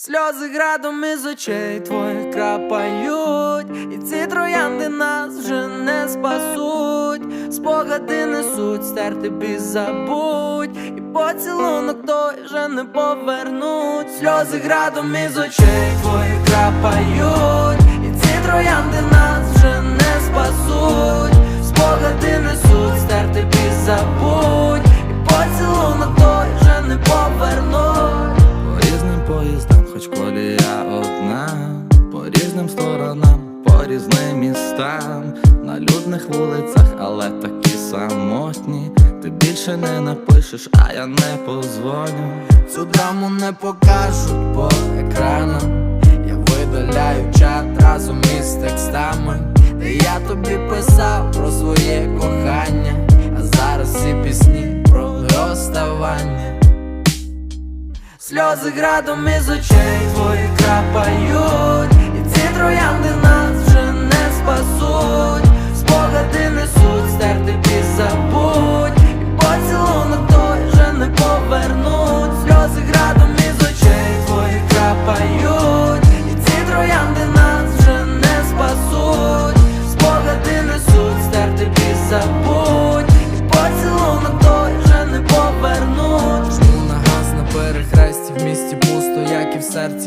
Сльози градом із очей твоїх крапають, і ці троянди нас вже не спасуть, спогади несуть, стерти бій забудь, і поцілунок той вже не повернуть. Сльози градом із очей твоїх крапають, і ці троянди нас вже не спасуть, спогади несуть, стерти бій забудь, і поцілунок той вже не повернуть. Містам, на людних вулицях, але такі самотні. Ти більше не напишеш, а я не позвоню. Цю драму не покажуть по екранам. Я видаляю чат разом із текстами, де я тобі писав про своє кохання, а зараз всі пісні про розставання. Сльози градом із очей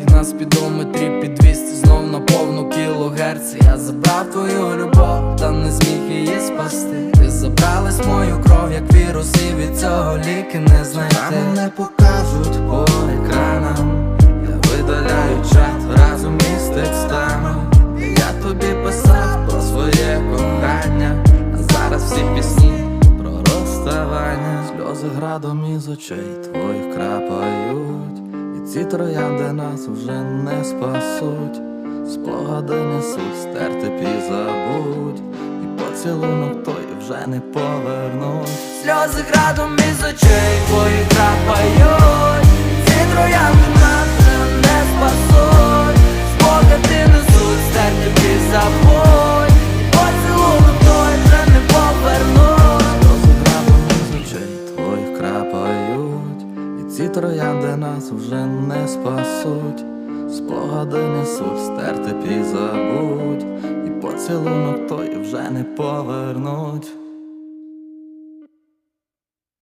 200 на спідометрі під 200 знов на повну кілогерці Я забрав твою любов, та не зміг її спасти. Ти забралась мою кров, як вірус, і від цього ліки не знайти Мене не покажуть по екранам. Я видаляю чат разом із текстами. Я тобі писав про своє кохання, а зараз всі пісні про розставання. Сльози градом із очей твоїх крапають ці троянди нас вже не спасуть. Спогади несуть, стерти пізабуть, і поцілунок той вже не повернуть. Сльози градом із очей ці троянди нас вже не спасуть. Спогади несуть, стерти пі забудь, і поцілунок той вже не повернуть.